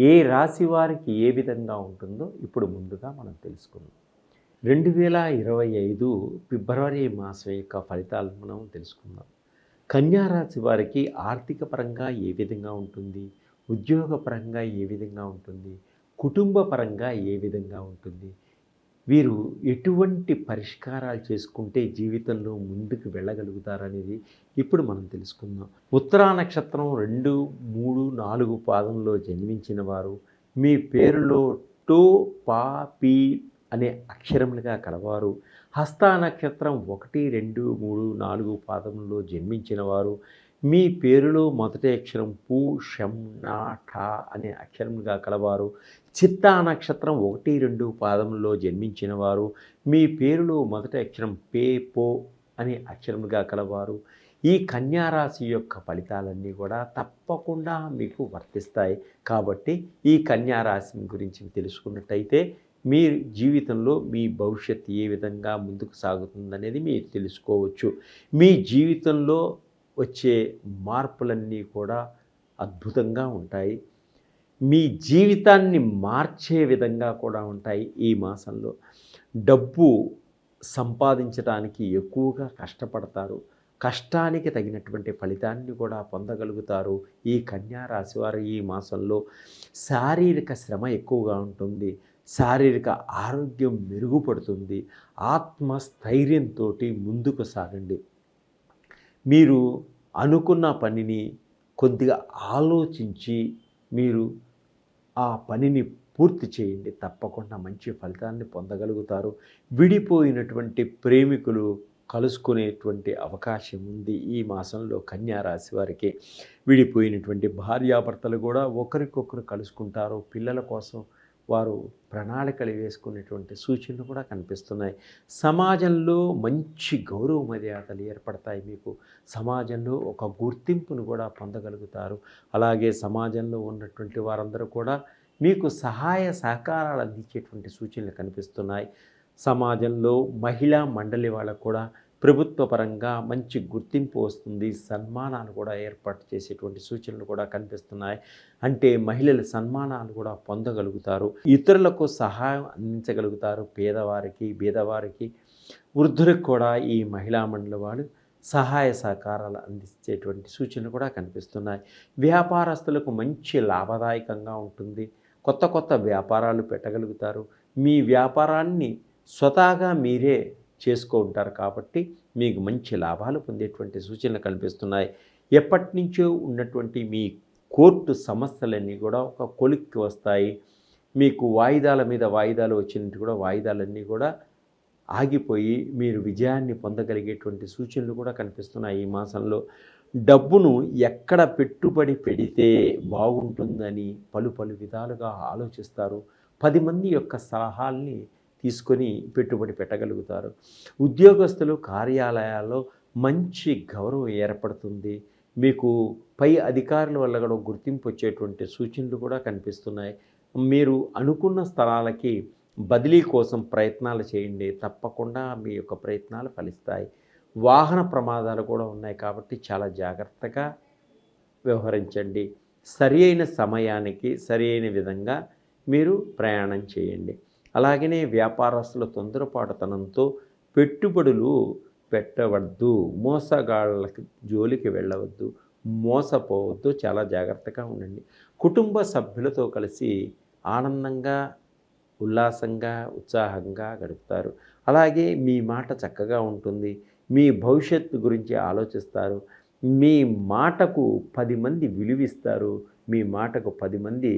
ఏ రాశి వారికి ఏ విధంగా ఉంటుందో ఇప్పుడు ముందుగా మనం తెలుసుకుందాం. రెండు వేల ఇరవై ఐదు ఫిబ్రవరి మాసం యొక్క ఫలితాలను మనం తెలుసుకుందాం. కన్యా రాశి వారికి ఆర్థిక పరంగా ఏ విధంగా ఉంటుంది? ఉద్యోగపరంగా ఏ విధంగా ఉంటుంది? కుటుంబ పరంగా ఏ విధంగా ఉంటుంది? వీరు ఎటువంటి పరిష్కారాలు చేసుకుంటే జీవితంలో ముందుకు వెళ్ళగలుగుతారనేది ఇప్పుడు మనం తెలుసుకుందాం. ఉత్తరా నక్షత్రం రెండు మూడు నాలుగు పాదంలో జన్మించిన వారు మీ పేరులో టో పా పీ అనే అక్షరములుగా కలవారు. హస్త నక్షత్రం ఒకటి రెండు మూడు నాలుగు పాదంలో జన్మించిన వారు మీ పేరులో మొదటి అక్షరం పూ షం నా ఠా అనే అక్షరములుగా కలవారు. చిత్తా నక్షత్రం ఒకటి రెండు పాదంలో జన్మించిన వారు మీ పేరులో మొదటి అక్షరం పే పో అనే అక్షరముగా కలవారు. ఈ కన్యారాశి యొక్క ఫలితాలన్నీ కూడా తప్పకుండా మీకు వర్తిస్తాయి. కాబట్టి ఈ కన్యారాశి గురించి తెలుసుకున్నట్టయితే మీ జీవితంలో మీ భవిష్యత్తు ఏ విధంగా ముందుకు సాగుతుందనేది మీరు తెలుసుకోవచ్చు. మీ జీవితంలో వచ్చే మార్పులన్నీ కూడా అద్భుతంగా ఉంటాయి. మీ జీవితాన్ని మార్చే విధంగా కూడా ఉంటాయి ఈ మాసంలో. డబ్బు సంపాదించడానికి ఎక్కువగా కష్టపడతారు. కష్టానికి తగినటువంటి ఫలితాన్ని కూడా పొందగలుగుతారు. ఈ కన్యా రాశి వారు ఈ మాసంలో శారీరక శ్రమ ఎక్కువగా ఉంటుంది. శారీరక ఆరోగ్యం మెరుగుపడుతుంది. ఆత్మస్థైర్యంతో ముందుకు సాగండి. మీరు అనుకున్న పనిని కొద్దిగా ఆలోచించి మీరు ఆ పనిని పూర్తి చేయండి. తప్పకుండా మంచి ఫలితాన్ని పొందగలుగుతారు. విడిపోయినటువంటి ప్రేమికులు కలుసుకునేటువంటి అవకాశం ఉంది. ఈ మాసంలో కన్యా రాశి వారికి విడిపోయినటువంటి భార్యాభర్తలు కూడా ఒకరికొకరు కలుసుకుంటారు. పిల్లల కోసం వారు ప్రణాళికలు వేసుకునేటువంటి సూచనలు కూడా కనిపిస్తున్నాయి. సమాజంలో మంచి గౌరవ మర్యాదలు ఏర్పడతాయి. మీకు సమాజంలో ఒక గుర్తింపును కూడా పొందగలుగుతారు. అలాగే సమాజంలో ఉన్నటువంటి వారందరూ కూడా మీకు సహాయ సహకారాలు అందించేటువంటి సూచనలు కనిపిస్తున్నాయి. సమాజంలో మహిళా మండలి వాళ్ళకు కూడా ప్రభుత్వ పరంగా మంచి గుర్తింపు వస్తుంది సన్మానాలు కూడా ఏర్పాటు చేసేటువంటి సూచనలు కూడా కనిపిస్తున్నాయి. అంటే మహిళల సన్మానాలు కూడా పొందగలుగుతారు. ఇతరులకు సహాయం అందించగలుగుతారు పేదవారికి బీదవారికి వృద్ధులకు కూడా ఈ మహిళా మండలి వాళ్ళు సహాయ సహకారాలు అందించేటువంటి సూచనలు కూడా కనిపిస్తున్నాయి. వ్యాపారస్తులకు మంచి లాభదాయకంగా ఉంటుంది. కొత్త కొత్త వ్యాపారాలు పెట్టగలుగుతారు. మీ వ్యాపారాన్ని స్వతహాగా మీరే చేసుకో ఉంటారు కాబట్టి మీకు మంచి లాభాలు పొందేటువంటి సూచనలు కనిపిస్తున్నాయి ఎప్పటి నుంచో ఉన్నటువంటి మీ కోర్టు సమస్యలన్నీ కూడా ఒక కొలిక్కి వస్తాయి. మీకు వాయిదాల మీద వాయిదాలు వచ్చినట్టు కూడా వాయిదాలన్నీ కూడా ఆగిపోయి మీరు విజయాన్ని పొందగలిగేటువంటి సూచనలు కూడా కనిపిస్తున్నాయి ఈ మాసంలో. డబ్బును ఎక్కడ పెట్టుబడి పెడితే బాగుంటుందని పలు పలు విధాలుగా ఆలోచిస్తారు. పది మంది యొక్క సలహాల్ని తీసుకొని పెట్టుబడి పెట్టగలుగుతారు. ఉద్యోగస్తులు కార్యాలయాల్లో మంచి గౌరవం ఏర్పడుతుంది. మీకు పై అధికారుల వల్ల కూడా గుర్తింపు వచ్చేటువంటి సూచనలు కూడా కనిపిస్తున్నాయి. మీరు అనుకున్న స్థలాలకి బదిలీ కోసం ప్రయత్నాలు చేయండి. తప్పకుండా మీ యొక్క ప్రయత్నాలు ఫలిస్తాయి. వాహన ప్రమాదాలు కూడా ఉన్నాయి కాబట్టి చాలా జాగ్రత్తగా వ్యవహరించండి. సరి అయిన సమయానికి సరి అయిన విధంగా మీరు ప్రయాణం చేయండి. అలాగనే వ్యాపారస్తుల తొందరపాటుతనంతో పెట్టుబడులు పెట్టవద్దు మోసగాళ్ళకి జోలికి వెళ్ళవద్దు మోసపోవద్దు చాలా జాగ్రత్తగా ఉండండి. కుటుంబ సభ్యులతో కలిసి ఆనందంగా ఉల్లాసంగా ఉత్సాహంగా గడుపుతారు. అలాగే మీ మాట చక్కగా ఉంటుంది మీ భవిష్యత్తు గురించి ఆలోచిస్తారు మీ మాటకు పది మంది విలువిస్తారు మీ మాటకు పది మంది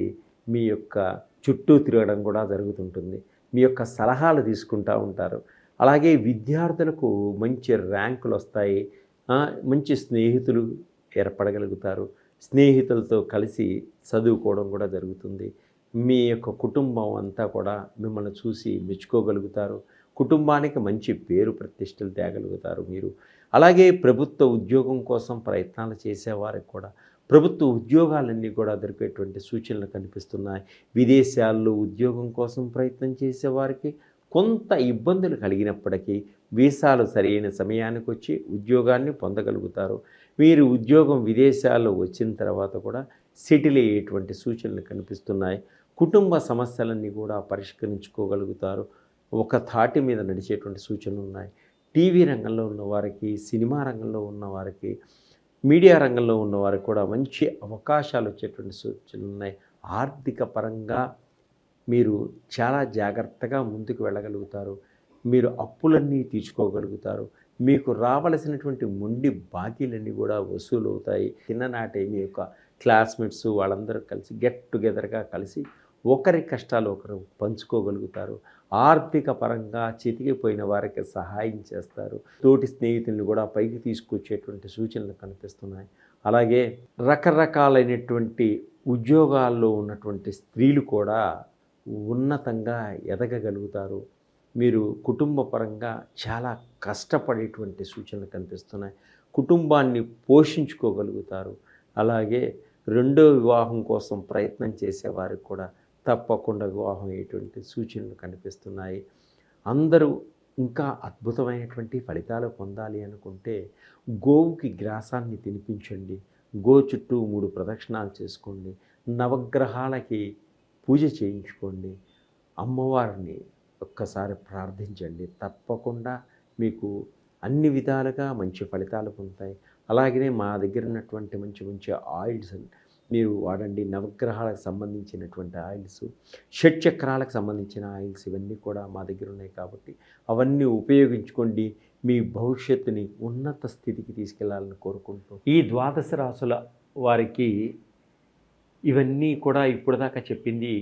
మీ యొక్క చుట్టూ తిరగడం కూడా జరుగుతుంటుంది. మీ యొక్క సలహాలు తీసుకుంటూ ఉంటారు. అలాగే విద్యార్థులకు మంచి ర్యాంకులు వస్తాయి మంచి స్నేహితులు ఏర్పడగలుగుతారు. స్నేహితులతో కలిసి చదువుకోవడం కూడా జరుగుతుంది. మీ యొక్క కుటుంబం అంతా కూడా మిమ్మల్ని చూసి మెచ్చుకోగలుగుతారు. కుటుంబానికి మంచి పేరు ప్రతిష్టలు తేగలుగుతారు మీరు. అలాగే ప్రభుత్వ ఉద్యోగం కోసం ప్రయత్నాలు చేసేవారికి కూడా ప్రభుత్వ ఉద్యోగాలన్నీ కూడా దొరికేటువంటి సూచనలు కనిపిస్తున్నాయి. విదేశాల్లో ఉద్యోగం కోసం ప్రయత్నం చేసేవారికి కొంత ఇబ్బందులు కలిగినప్పటికీ వీసాలు సరైన సమయానికి వచ్చి ఉద్యోగాన్ని పొందగలుగుతారు. మీరు ఉద్యోగం విదేశాల్లో వచ్చిన తర్వాత కూడా సెటిల్ అయ్యేటువంటి సూచనలు కనిపిస్తున్నాయి. కుటుంబ సమస్యలన్నీ కూడా పరిష్కరించుకోగలుగుతారు. ఒక తాటి మీద నడిచేటువంటి సూచనలు ఉన్నాయి. టీవీ రంగంలో ఉన్న వారికి సినిమా రంగంలో ఉన్న వారికి మీడియా రంగంలో ఉన్న వారికి కూడా మంచి అవకాశాలు వచ్చేటువంటి సూచనలు ఉన్నాయి. ఆర్థిక పరంగా మీరు చాలా జాగ్రత్తగా ముందుకు వెళ్ళగలుగుతారు. మీరు అప్పులన్నీ తీర్చుకోగలుగుతారు. మీకు రావలసినటువంటి మొండి బాకీలన్నీ కూడా వసూలు అవుతాయి చిన్ననాటి మీ యొక్క క్లాస్మేట్స్ వాళ్ళందరూ కలిసి గెట్ టుగెదర్గా కలిసి ఒకరి కష్టాలు ఒకరు పంచుకోగలుగుతారు. ఆర్థిక పరంగా చితికిపోయిన వారికి సహాయం చేస్తారు. తోటి స్నేహితుల్ని కూడా పైకి తీసుకొచ్చేటువంటి సూచనలు కనిపిస్తున్నాయి. అలాగే రకరకాలైనటువంటి ఉద్యోగాల్లో ఉన్నటువంటి స్త్రీలు కూడా ఉన్నతంగా ఎదగగలుగుతారు. మీరు కుటుంబ పరంగా చాలా కష్టపడేటువంటి సూచనలు కనిపిస్తున్నాయి. కుటుంబాన్ని పోషించుకోగలుగుతారు. అలాగే రెండో వివాహం కోసం ప్రయత్నం చేసేవారికి కూడా తప్పకుండా వివాహం అయ్యేటువంటి సూచనలు కనిపిస్తున్నాయి. అందరూ ఇంకా అద్భుతమైనటువంటి ఫలితాలు పొందాలి అనుకుంటే గోవుకి గ్రాసాన్ని తినిపించండి. గో చుట్టూ మూడు ప్రదక్షిణాలు చేసుకోండి. నవగ్రహాలకి పూజ చేయించుకోండి. అమ్మవారిని ఒక్కసారి ప్రార్థించండి. తప్పకుండా మీకు అన్ని విధాలుగా మంచి ఫలితాలు పొందుతాయి. అలాగనే మా దగ్గర ఉన్నటువంటి మంచి మంచి ఆయిల్స్ మీరు వాడండి. నవగ్రహాలకు సంబంధించినటువంటి ఆయిల్స్ షట్చక్రాలకు సంబంధించిన ఆయిల్స్ ఇవన్నీ కూడా మా దగ్గర ఉన్నాయి కాబట్టి అవన్నీ ఉపయోగించుకోండి. మీ భవిష్యత్తుని ఉన్నత స్థితికి తీసుకెళ్ళాలని కోరుకుంటూ ఈ ద్వాదశ రాసుల వారికి ఇవన్నీ కూడా ఇప్పుడు దాకా చెప్పింది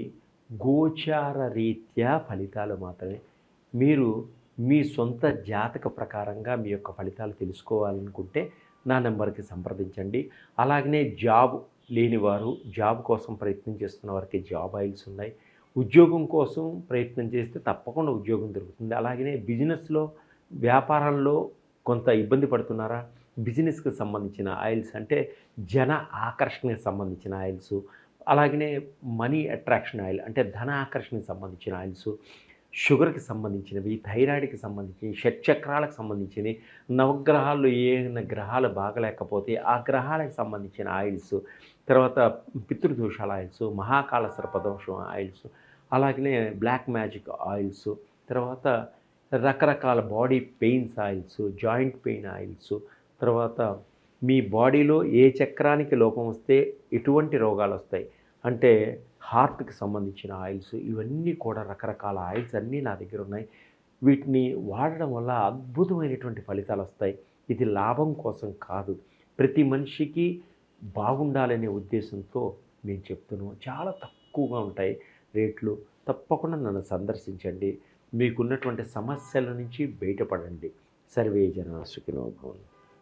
గోచార రీత్యా ఫలితాలు మాత్రమే. మీరు మీ సొంత జాతక ప్రకారంగా మీ యొక్క ఫలితాలు తెలుసుకోవాలనుకుంటే నా నెంబర్కి సంప్రదించండి. అలాగనే జాబ్ లేనివారు జాబ్ కోసం ప్రయత్నం చేస్తున్న వారికి జాబ్ ఆయిల్స్ ఉన్నాయి. ఉద్యోగం కోసం ప్రయత్నం చేస్తే తప్పకుండా ఉద్యోగం దొరుకుతుంది. అలాగనే బిజినెస్లో వ్యాపారాల్లో కొంత ఇబ్బంది పడుతున్నారా? బిజినెస్కి సంబంధించిన ఆయిల్స్ అంటే జన ఆకర్షణకి సంబంధించిన ఆయిల్స్ అలాగనే మనీ అట్రాక్షన్ ఆయిల్ అంటే ధన ఆకర్షణకి సంబంధించిన ఆయిల్స్ షుగర్కి సంబంధించినవి థైరాయిడ్కి సంబంధించినవి షట్చక్రాలకు సంబంధించినవి నవగ్రహాల్లో ఏ గ్రహాలు బాగలేకపోతే ఆ గ్రహాలకు సంబంధించిన ఆయిల్స్ తర్వాత పితృదోషాల ఆయిల్స్ మహాకాల సర్పదోషం ఆయిల్స్ అలాగనే బ్లాక్ మ్యాజిక్ ఆయిల్స్ తర్వాత రకరకాల body pains oils joint pain oils తర్వాత మీ బాడీలో ఏ చక్రానికి లోపం వస్తే ఎటువంటి రోగాలు వస్తాయి? అంటే హార్ట్కి సంబంధించిన ఆయిల్స్ ఇవన్నీ కూడా రకరకాల ఆయిల్స్ అన్నీ నా దగ్గర ఉన్నాయి. వీటిని వాడడం వల్ల అద్భుతమైనటువంటి ఫలితాలు వస్తాయి. ఇది లాభం కోసం కాదు. ప్రతి మనిషికి బాగుండాలనే ఉద్దేశంతో నేను చెప్తున్నాను చాలా తక్కువగా ఉంటాయి రేట్లు. తప్పకుండా నన్ను సందర్శించండి. మీకున్నటువంటి సమస్యల నుంచి బయటపడండి. సర్వే జన సుఖినో